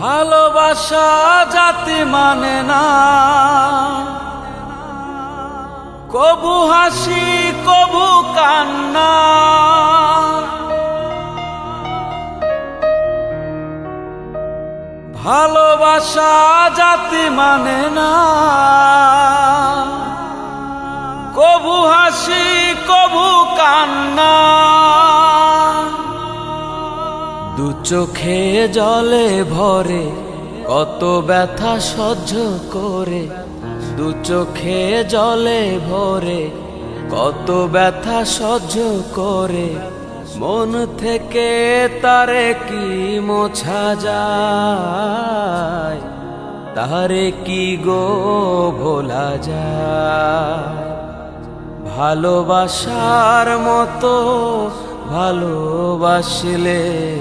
ভালোবাসা জাতি মানে না। কবু হাসি, কবু কান্না। ভালোবাসা জাতি মানে না। কবু হাসি, কবু কান্না। দু চোখে জলে ভরে, কত ব্যথা সহ্য করে। দু চোখে জলে ভরে, কত ব্যথা সহ্য করে। মন থেকে তারে কি মোছা যায়? তারে কি গো ভোলা যায়? ভালোবাসার মতো ভালোবাসলে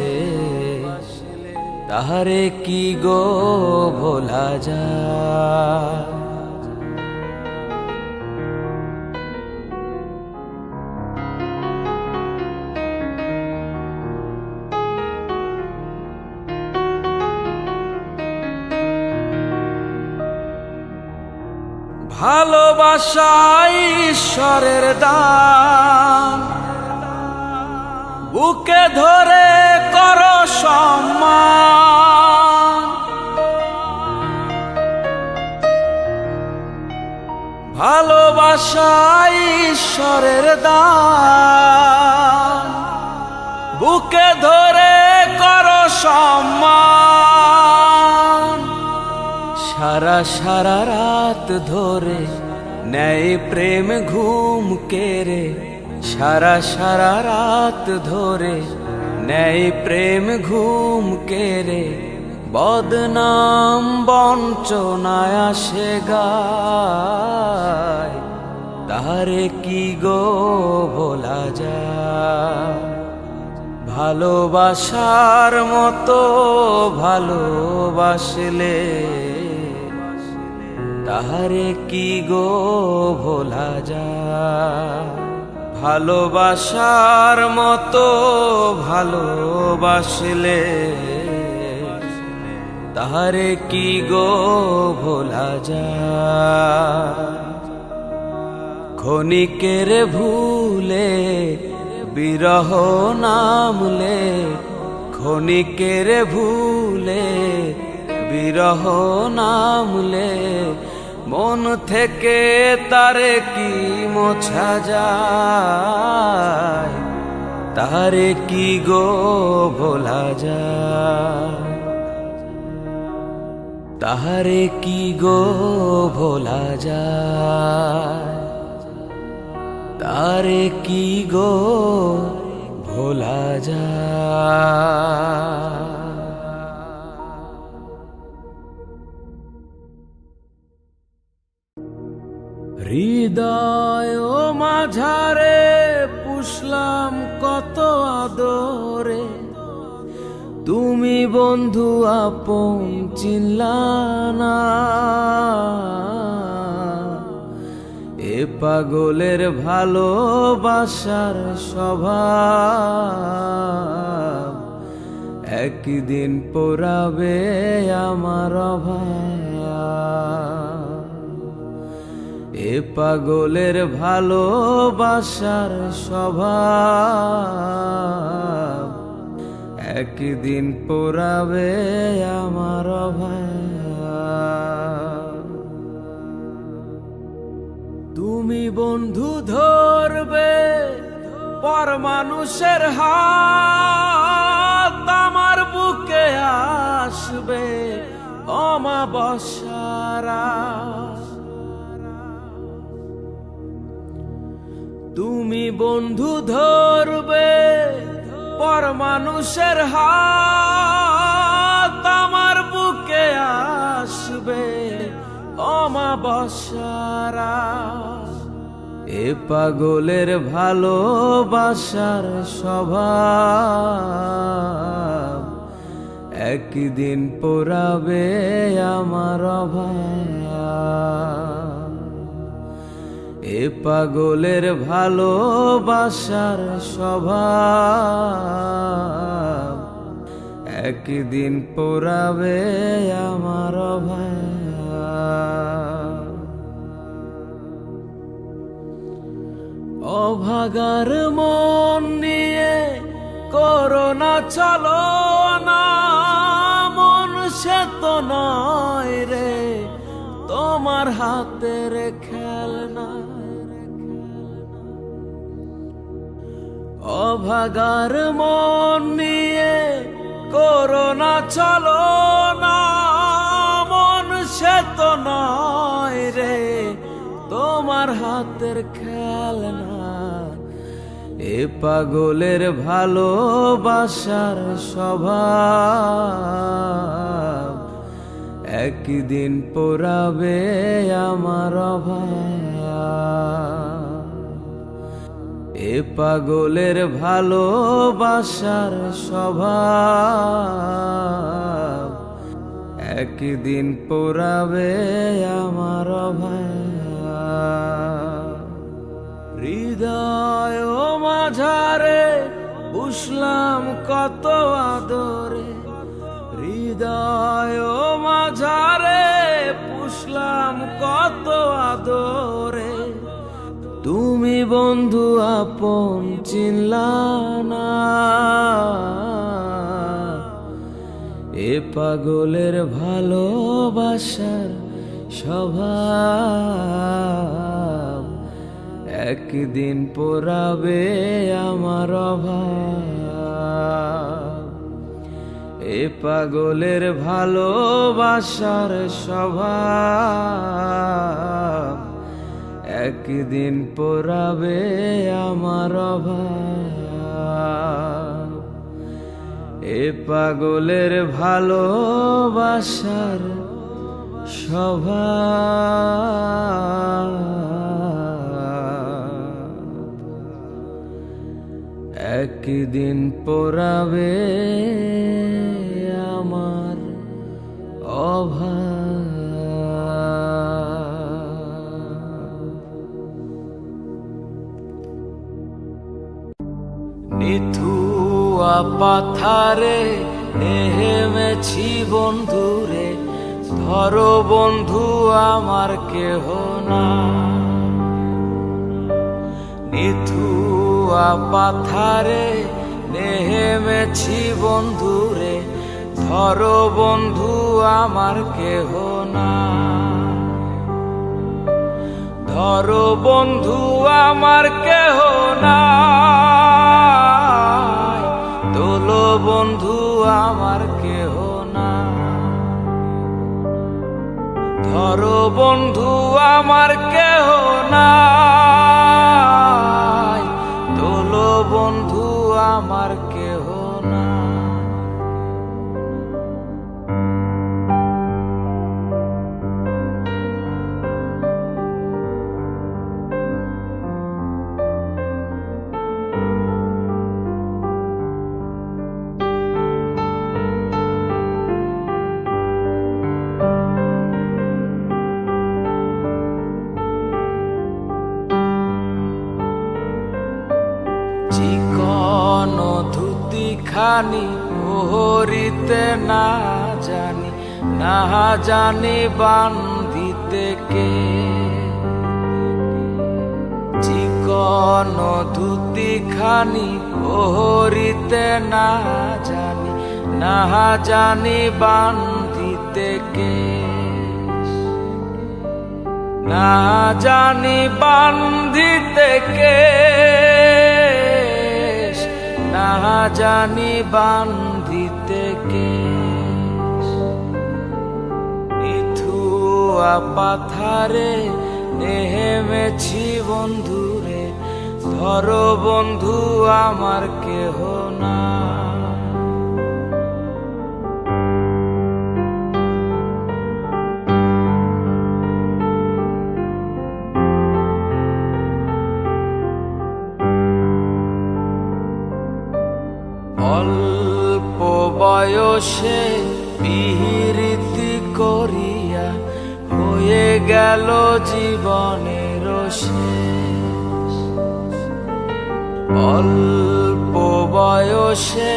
তাহারে কি গো ভোলা যায়? ভালোবাসা ঈশ্বরের দান বুকে ধরে কর সম্মান। ভালোবাসা ঈশ্বরের দান। বুকে ধরে কর সম্মান। সারা সারা রাত ধরে নেয় প্রেম ঘুম কেরে সারা সারা রাত ধরে নেয় প্রেম ঘুম কেরে বদনাম বঞ্চনায় আসে গায়। তারে কি গো ভোলা যায়? ভালোবাসার মতো ভালোবাসলে তাহারে কি গো ভোলা যায়? ভালোবাসার মতো ভালোবাসলে তাহারে কি গো ভোলা যায়? ক্ষণিকের ভুলে বিরহ নামলে ক্ষণিকের ভুলে বিরহ নামলে মন থেকে তারে কি মোছা যায়? তারে কি গো ভোলা যায়? তাহারে কি গো ভোলা যায়? তারে কি গো ভোলা যায়? হৃদয় মাঝারে পুষলাম কত আদরে। তুমি বন্ধু আপন না এ পাগলের ভালোবাসার স্বভাব একদিন পোড়াবে আমার অভাব। পাগলের ভালোবাসার স্বভাব। একদিন পোড়াবে আমার তুমি বন্ধু ধরবে পর মানুষের হাত। আমার বুকে আসবে অমাবস্যারা তুমি বন্ধু ধরবে পর মানুষের হাত আমার বুকে আসবে অমাবস্যারা এ পাগলের ভালোবাসার স্বভাব। একদিন পোড়াবে আমার অভাব পাগলের ভালোবাসার স্বভাব। একদিন পোড়াবে আমার অভাগার মন নিয়ে করোনা চলো না। মন সে তো নয় রে, তোমার হাতের খেলনা। অভাগার মন নিয়ে করোনা চলো না, মন সে তো নয় রে, তোমার হাতের খেলনা। এ পাগলের ভালোবাসার স্বভাব, একদিন পোড়াবে আমার অভাব। এ পাগলের ভালোবাসার স্বভাব। একদিন পোড়াবে আমার হৃদয় মাঝারে বুঝলাম কত আদরে। হৃদয় বন্ধু আপন চিনলা না। এ পাগলের ভালোবাসার স্বভাব একদিন পোড়াবে আমার অভাব। এ পাগলের ভালোবাসার স্বভাব একদিন পোড়াবে আমার অভাব। এ পাগলের ভালোবাসার স্বভাব। একদিন পোড়াবে পাথারে নেহেমেছি বন্ধুরে, ধরো বন্ধু আমার কেহ না। নিথুয়া পাথারে নেহেমেছি বন্ধুরে, ধরো বন্ধু আমার কেহ না। ধরো বন্ধু আমার কেহ তোলো বন্ধু আমার কেহ না ধরো বন্ধু আমার কেহ না তোলো বন্ধু খানি ওহরিতে না জানি না জানি বান্ধিতে কে। চিকন ধুতি খানি ওহরিতে না জানি না জানি বান্ধিতে কে। না জানি বান্ধিতে কে। জানি বান্ধিতে কে মিথুয়া পাথারে নেহেমেছি বন্ধুরে ধরো বন্ধু আমার কেহ না বয়সে বিহৃতি করিয়া হয়ে গেল জীবনের। অল্প বয়সে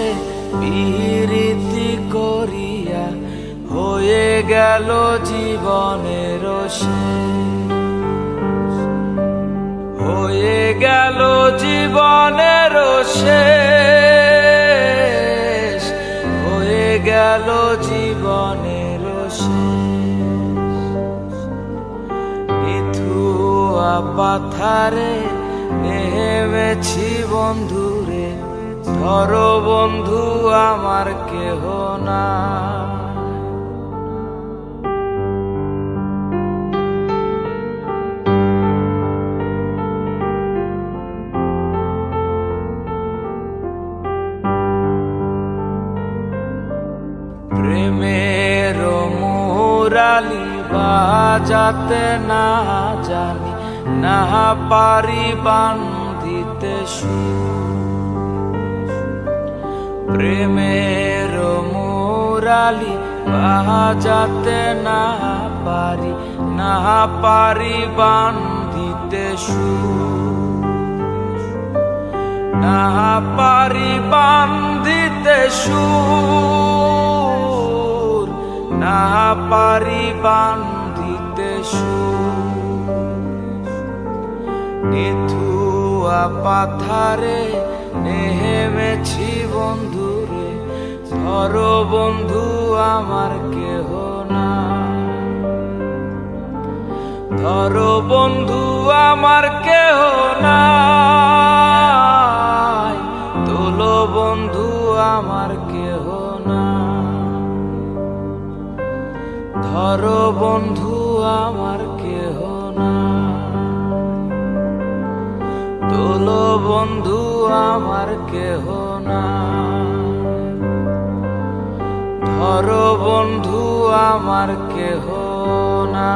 বিরীতি করিয়া হয়ে গেল জীবনের হয়ে গেল জীবনের শেষ গেল জীবনের নিথুয়া পাথারে নেমেছি বন্ধুরে। ধরো বন্ধু আমার কেহ না মুরালি বাজাতে না জানি, না পারি বান্ধিতে। প্রেমের মুরালি বাজাতে না পারি না পারি বান্ধিতে। না পারি বান্ধিতে সুর না পারি বান্ধিতে নিথুয়া পাথারে নেমেছি বন্ধুরে, ধরো বন্ধু আমার কেহ না। ধরো বন্ধু আমার কেহ না তোলো বন্ধু আমার ধরো বন্ধু আমার কেহ না। তোলো বন্ধু আমার কেহ না। ধরো বন্ধু আমার কেহ না।